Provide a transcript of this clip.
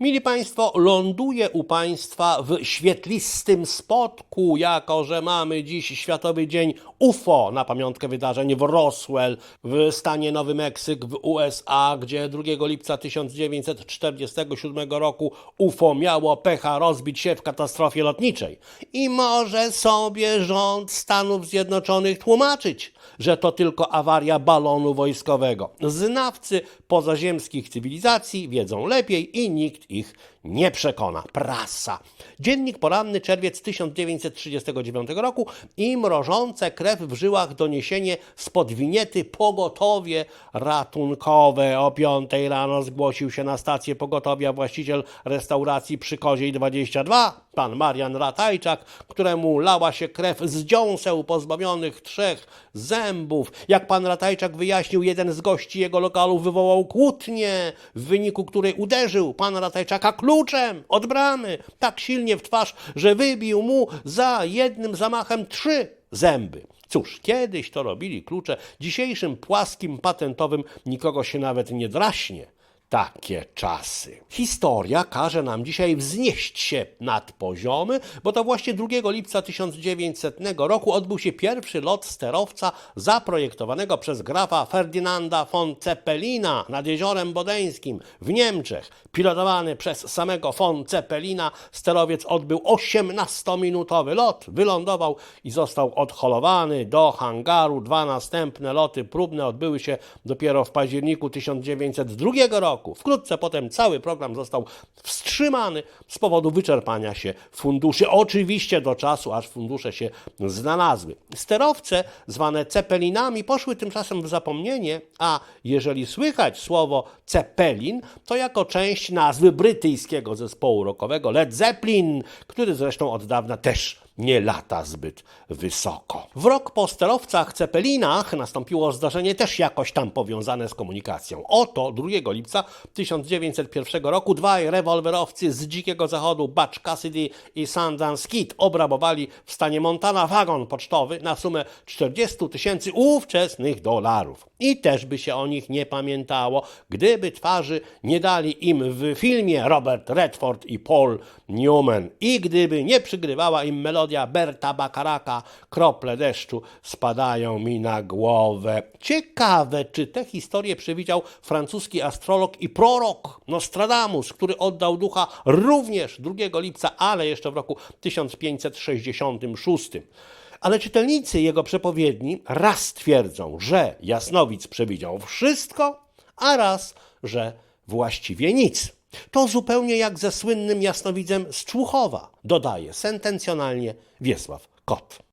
Mili Państwo, ląduję u Państwa w świetlistym spotku, jako że mamy dziś Światowy Dzień UFO na pamiątkę wydarzeń w Roswell w stanie Nowy Meksyk w USA, gdzie 2 lipca 1947 roku UFO miało pecha rozbić się w katastrofie lotniczej. I może sobie rząd Stanów Zjednoczonych tłumaczyć, że to tylko awaria balonu wojskowego. Znawcy pozaziemskich cywilizacji wiedzą lepiej i nikt ich nie przekona. Prasa. Dziennik poranny, czerwiec 1939 roku i mrożące krew w żyłach doniesienie spod winiety pogotowie ratunkowe. O 5 rano zgłosił się na stację pogotowia właściciel restauracji przy Koziej 22, pan Marian Ratajczak, któremu lała się krew z dziąseł pozbawionych trzech zębów. Jak pan Ratajczak wyjaśnił, jeden z gości jego lokalu wywołał kłótnię, w wyniku której uderzył pan Ratajczaka kluczem od bramy tak silnie w twarz, że wybił mu za jednym zamachem trzy zęby. Cóż, kiedyś to robili klucze, dzisiejszym płaskim patentowym nikogo się nawet nie draśnie. Takie czasy. Historia każe nam dzisiaj wznieść się nad poziomy, bo to właśnie 2 lipca 1900 roku odbył się pierwszy lot sterowca zaprojektowanego przez grafa Ferdynanda von Zeppelina nad Jeziorem Bodeńskim w Niemczech. Pilotowany przez samego von Zeppelina sterowiec odbył 18-minutowy lot, wylądował i został odholowany do hangaru. Dwa następne loty próbne odbyły się dopiero w październiku 1902 roku. Wkrótce potem cały program został wstrzymany z powodu wyczerpania się funduszy. Oczywiście do czasu, aż fundusze się znalazły. Sterowce, zwane Ceppelinami, poszły tymczasem w zapomnienie, a jeżeli słychać słowo Zeppelin, to jako część nazwy brytyjskiego zespołu rockowego Led Zeppelin, który zresztą od dawna też nie lata zbyt wysoko. W rok po sterowcach Ceppelinach nastąpiło zdarzenie też jakoś tam powiązane z komunikacją. Oto 2 lipca 1901 roku dwaj rewolwerowcy z dzikiego zachodu Butch Cassidy i Sundance Kid obrabowali w stanie Montana wagon pocztowy na sumę 40 tysięcy ówczesnych dolarów. I też by się o nich nie pamiętało, gdyby twarzy nie dali im w filmie Robert Redford i Paul Newman i gdyby nie przygrywała im Berta Bakaraka Krople deszczu spadają mi na głowę. Ciekawe, czy tę historię przewidział francuski astrolog i prorok Nostradamus, który oddał ducha również 2 lipca, ale jeszcze w roku 1566. Ale czytelnicy jego przepowiedni raz twierdzą, że Jasnowic przewidział wszystko, a raz, że właściwie nic. To zupełnie jak ze słynnym jasnowidzem z Człuchowa, dodaje sentencjonalnie Wiesław Kot.